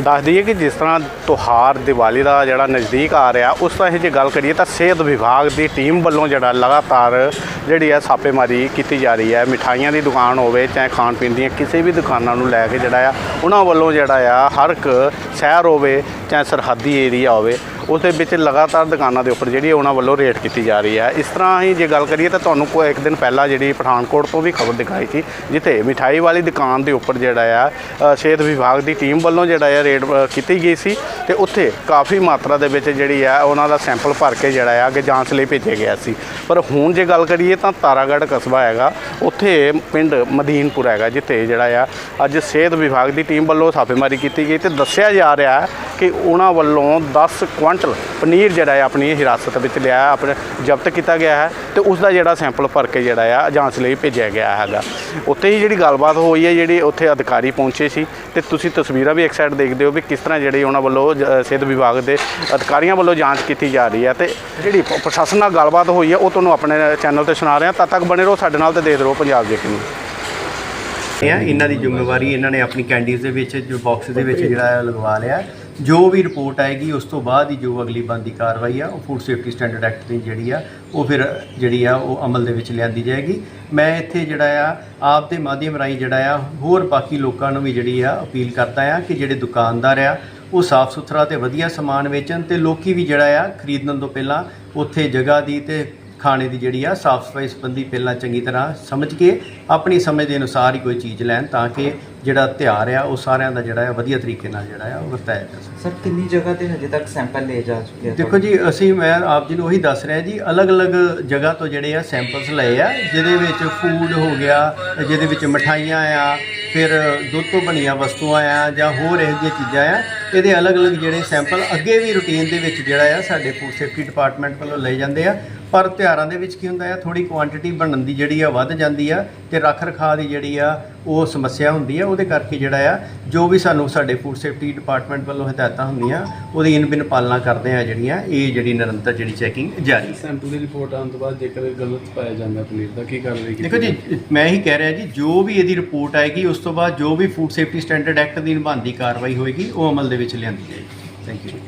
ਦੱਸ ਦਈਏ ਕਿ ਜਿਸ ਤਰ੍ਹਾਂ ਤਿਉਹਾਰ ਦੀਵਾਲੀ ਦਾ ਜਿਹੜਾ ਨਜ਼ਦੀਕ ਆ ਰਿਹਾ, ਉਸ ਤਰ੍ਹਾਂ ਹੀ ਜੇ ਗੱਲ ਕਰੀਏ ਤਾਂ ਸਿਹਤ ਵਿਭਾਗ ਦੀ ਟੀਮ ਵੱਲੋਂ ਜਿਹੜਾ ਲਗਾਤਾਰ ਜਿਹੜੀ ਹੈ ਛਾਪੇਮਾਰੀ ਕੀਤੀ ਜਾ ਰਹੀ ਹੈ। ਮਿਠਾਈਆਂ ਦੀ ਦੁਕਾਨ ਹੋਵੇ ਚਾਹੇ ਖਾਣ ਪੀਣ ਦੀਆਂ ਕਿਸੇ ਵੀ ਦੁਕਾਨਾਂ ਨੂੰ ਲੈ ਕੇ ਜਿਹੜਾ ਆ, ਉਹਨਾਂ ਵੱਲੋਂ ਜਿਹੜਾ ਆ ਹਰ ਇੱਕ ਸ਼ਹਿਰ ਹੋਵੇ ਚਾਹੇ ਸਰਹੱਦੀ ਏਰੀਆ ਹੋਵੇ ਉਸ ਦੇ ਵਿੱਚ ਲਗਾਤਾਰ ਦੁਕਾਨਾਂ ਦੇ ਉੱਪਰ ਜਿਹੜੀ ਉਹਨਾਂ ਵੱਲੋਂ ਰੇਟ ਕੀਤੀ ਜਾ ਰਹੀ ਹੈ। ਇਸ ਤਰ੍ਹਾਂ ਹੀ ਜੇ ਗੱਲ ਕਰੀਏ ਤਾਂ ਤੁਹਾਨੂੰ ਕੋਈ ਇੱਕ ਦਿਨ ਪਹਿਲਾਂ ਜਿਹੜੀ ਪਠਾਨਕੋਟ ਤੋਂ ਵੀ ਖਬਰ ਦਿਖਾਈ ਸੀ, ਜਿੱਥੇ ਮਿਠਾਈ ਵਾਲੀ ਦੁਕਾਨ ਦੇ ਉੱਪਰ ਜਿਹੜਾ ਆ ਸਿਹਤ ਵਿਭਾਗ ਦੀ ਟੀਮ ਵੱਲੋਂ ਜਿਹੜਾ ਆ ਰੇਟ ਕੀਤੀ ਗਈ ਸੀ ਤੇ ਉੱਥੇ ਕਾਫੀ ਮਾਤਰਾ ਦੇ ਵਿੱਚ ਜਿਹੜੀ ਆ ਉਹਨਾਂ ਦਾ ਸੈਂਪਲ ਭਰ ਕੇ ਜਿਹੜਾ ਆ ਅੱਗੇ ਜਾਂਚ ਲਈ ਭੇਜਿਆ ਗਿਆ ਸੀ। ਪਰ ਹੁਣ ਜੇ ਗੱਲ ਕਰੀਏ ਤਾਂ ਤਾਰਾਗੜ੍ਹ ਕਸਬਾ ਹੈਗਾ, ਉੱਥੇ ਪਿੰਡ ਮਦੀਨਪੁਰ ਹੈਗਾ, ਜਿੱਥੇ ਜਿਹੜਾ ਆ ਅੱਜ ਸਿਹਤ ਵਿਭਾਗ ਦੀ ਟੀਮ ਵੱਲੋਂ ਛਾਪੇਮਾਰੀ ਕੀਤੀ ਗਈ ਤੇ ਦੱਸਿਆ ਜਾ ਰਿਹਾ ਕਿ ਉਹਨਾਂ ਵੱਲੋਂ 10 ਕੁਆਂਟਲ ਪਨੀਰ ਜਿਹੜਾ ਹੈ ਆਪਣੀ ਹਿਰਾਸਤ ਵਿੱਚ ਲਿਆ ਆਪਣੇ ਜ਼ਬਤ ਕੀਤਾ ਗਿਆ ਹੈ ਤੇ ਉਸ ਦਾ ਜਿਹੜਾ ਸੈਂਪਲ ਭਰ ਕੇ ਜਿਹੜਾ ਆ ਜਾਂਚ ਲਈ ਭੇਜਿਆ ਗਿਆ ਹੈਗਾ। ਉੱਥੇ ਹੀ ਜਿਹੜੀ ਗੱਲਬਾਤ ਹੋਈ ਹੈ, ਜਿਹੜੀ ਉੱਥੇ ਅਧਿਕਾਰੀ ਪਹੁੰਚੇ ਸੀ ਤੇ ਤੁਸੀਂ ਤਸਵੀਰਾਂ ਵੀ ਇੱਕ ਸਾਈਡ ਦੇਖਦੇ ਹੋ ਵੀ ਕਿਸ ਤਰ੍ਹਾਂ ਜਿਹੜੀ ਉਹਨਾਂ ਵੱਲੋਂ ਜ- ਸਿਹਤ ਵਿਭਾਗ ਦੇ ਅਧਿਕਾਰੀਆਂ ਵੱਲੋਂ ਜਾਂਚ ਕੀਤੀ ਜਾ ਰਹੀ ਹੈ ਤੇ ਜਿਹੜੀ ਪ੍ਰਸ਼ਾਸਨ ਨਾਲ ਗੱਲਬਾਤ ਹੋਈ ਹੈ, ਉਹ ਤੁਹਾਨੂੰ ਆਪਣੇ ਚੈਨਲ ਤੇ ਸੁਣਾ ਰਹੇ ਹਾਂ। ਤਦ ਤੱਕ ਬਣੇ ਰਹੋ, ਸਾਡੇ ਨਾਲ ਤੇ ਦੇਖਦੇ ਰਹੋ ਪੰਜਾਬ ਜੇਕੇ ਨੂੰ ਇਹਨਾਂ ਦੀ ਜ਼ਿੰਮੇਵਾਰੀ ਇਹਨਾਂ ਨੇ ਆਪਣੀ ਕੈਂਡੀਜ਼ ਦੇ ਵਿੱਚ, ਜੋ ਬਾਕਸ ਦੇ ਵਿੱਚ ਜਿਹੜਾ ਹੈ, ਲਗਵਾ ਲਿਆ। ਜੋ ਵੀ ਰਿਪੋਰਟ ਆਏਗੀ, ਉਸ ਤੋਂ ਬਾਅਦ ਹੀ ਜੋ ਅਗਲੀ ਬੰਦੀ ਕਾਰਵਾਈ ਆ, ਉਹ ਫੂਡ ਸੇਫਟੀ ਸਟੈਂਡਰਡ ਐਕਟ ਦੀ ਜਿਹੜੀ ਆ, ਉਹ ਫਿਰ ਜਿਹੜੀ ਆ, ਉਹ ਅਮਲ ਦੇ ਵਿੱਚ ਲਿਆਂਦੀ ਜਾਏਗੀ। ਮੈਂ ਇੱਥੇ ਜਿਹੜਾ ਆ, ਆਪ ਦੇ ਮਾਧਿਅਮ ਰਾਹੀਂ ਜਿਹੜਾ ਆ, ਹੋਰ ਬਾਕੀ ਲੋਕਾਂ ਨੂੰ ਵੀ ਜਿਹੜੀ ਆ, ਅਪੀਲ ਕਰਦਾ ਆ ਕਿ ਜਿਹੜੇ ਦੁਕਾਨਦਾਰ ਆ, ਉਹ ਸਾਫ਼ ਸੁਥਰਾ ਤੇ ਵਧੀਆ ਸਮਾਨ ਵੇਚਣ ਤੇ ਲੋਕੀ ਵੀ ਜਿਹੜਾ ਆ, ਖਰੀਦਣ ਤੋਂ ਪਹਿਲਾਂ ਉੱਥੇ ਜਗ੍ਹਾ ਦੀ ਤੇ ਖਾਣੇ ਦੀ ਜਿਹੜੀ ਆ ਸਾਫ਼ ਸਫ਼ਾਈ ਸੰਬੰਧੀ ਪਹਿਲਾਂ ਚੰਗੀ ਤਰ੍ਹਾਂ ਸਮਝ ਕੇ ਆਪਣੀ ਸਮਝ ਦੇ ਅਨੁਸਾਰ ਹੀ ਕੋਈ ਚੀਜ਼ ਲੈਣ ਤਾਂ ਕਿ ਜਿਹੜਾ ਤਿਉਹਾਰ ਆ ਉਹ ਸਾਰਿਆਂ ਦਾ ਜਿਹੜਾ ਆ ਵਧੀਆ ਤਰੀਕੇ ਨਾਲ ਜਿਹੜਾ ਆ ਉਹ ਵਰਤਾਇਆ ਜਾ ਸਕੇ। ਸਰ ਕਿੰਨੀ ਜਗ੍ਹਾ ਤੇ ਹਜੇ ਤੱਕ ਸੈਂਪਲ ਲਏ ਜਾ ਚੁੱਕੇ ਆ ਦੇਖੋ ਜੀ ਅਸੀਂ ਮੈਂ ਆਪ ਜੀ ਨੂੰ ਉਹੀ ਦੱਸ ਰਿਹਾ ਜੀ ਅਲੱਗ-ਅਲੱਗ ਜਗ੍ਹਾ ਤੋਂ ਜਿਹੜੇ ਆ ਸੈਂਪਲਸ ਲਏ ਆ ਜਿਹਦੇ ਵਿੱਚ ਫੂਡ ਹੋ ਗਿਆ ਜਿਹਦੇ ਵਿੱਚ ਮਠਾਈਆਂ ਆ ਫਿਰ ਦੁੱਧ ਤੋਂ ਬਣੀਆਂ ਵਸਤੂਆਂ ਆ ਜਾਂ ਹੋਰ ਇਹੋ ਜਿਹੀਆਂ ਚੀਜ਼ਾਂ ਆ ਇਹਦੇ ਅਲੱਗ-ਅਲੱਗ ਜਿਹੜੇ ਸੈਂਪਲ ਅੱਗੇ ਵੀ ਰੂਟੀਨ ਦੇ ਵਿੱਚ ਜਿਹੜਾ ਆ ਸਾਡੇ ਫੂਡ ਸੇਫਟੀ ਡਿਪਾਰਟਮੈਂਟ ਵੱਲੋਂ ਲਏ ਜਾਂਦੇ ਆ ਪਰ ਤਿਉਹਾਰਾਂ ਦੇ ਵਿੱਚ ਕੀ ਹੁੰਦਾ ਆ? ਥੋੜੀ ਕੁਆਂਟੀਟੀ ਬਣਨ ਦੀ ਜਿਹੜੀ ਆ ਵੱਧ ਜਾਂਦੀ ਆ ਤੇ ਰੱਖ ਰਖਾਅ ਦੀ ਜਿਹੜੀ ਆ ਉਹ ਸਮੱਸਿਆ ਹੁੰਦੀ ਆ ਉਹਦੇ ਕਰਕੇ ਜਿਹੜਾ ਆ ਜੋ ਵੀ ਸਾਨੂੰ ਸਾਡੇ ਫੂਡ ਸੇਫਟੀ ਡਿਪਾਰਟਮੈਂਟ ਵੱਲੋਂ ਹਦਾਇਤਾਂ ਹੁੰਦੀਆਂ ਉਹਦੀ ਇਨ ਬਿਨ ਪਾਲਣਾ ਕਰਦੇ ਆ ਜਿਹੜੀਆਂ ਇਹ ਜਿਹੜੀ ਨਿਰੰਤਰ ਜਿਹੜੀ ਚੈਕਿੰਗ ਜਾਰੀ ਹੈ ਸੈਂਪਲ ਦੀ ਰਿਪੋਰਟ ਆਉਣ ਤੋਂ ਬਾਅਦ ਜੇਕਰ ਗਲਤ ਪਾਇਆ ਜਾਂਦਾ ਪਨੀਰ ਦਾ ਕੀ ਕਾਰਵਾਈ ਕੀਤੀ ਦੇਖੋ ਜੀ ਮੈਂ ਹੀ ਕਹਿ ਰਿਹਾ ਜੀ ਜੋ ਵੀ ਇਹਦੀ ਰਿਪੋਰਟ ਆਏਗੀ ਉਸ ਤੋਂ ਬਾਅਦ ਜੋ ਵੀ ਫੂਡ ਸੇਫਟੀ ਸਟੈਂਡਰਡ ਐਕਟ ਦੀ ਨਿਭਾਉਣ ਦੀ ਕਾਰਵਾਈ ਹੋਏਗੀ ਉਹ ਅਮਲ ਦੇ ਵਿੱਚ ਲਿਆਂਦੀ ਜਾਏਗੀ। Thank you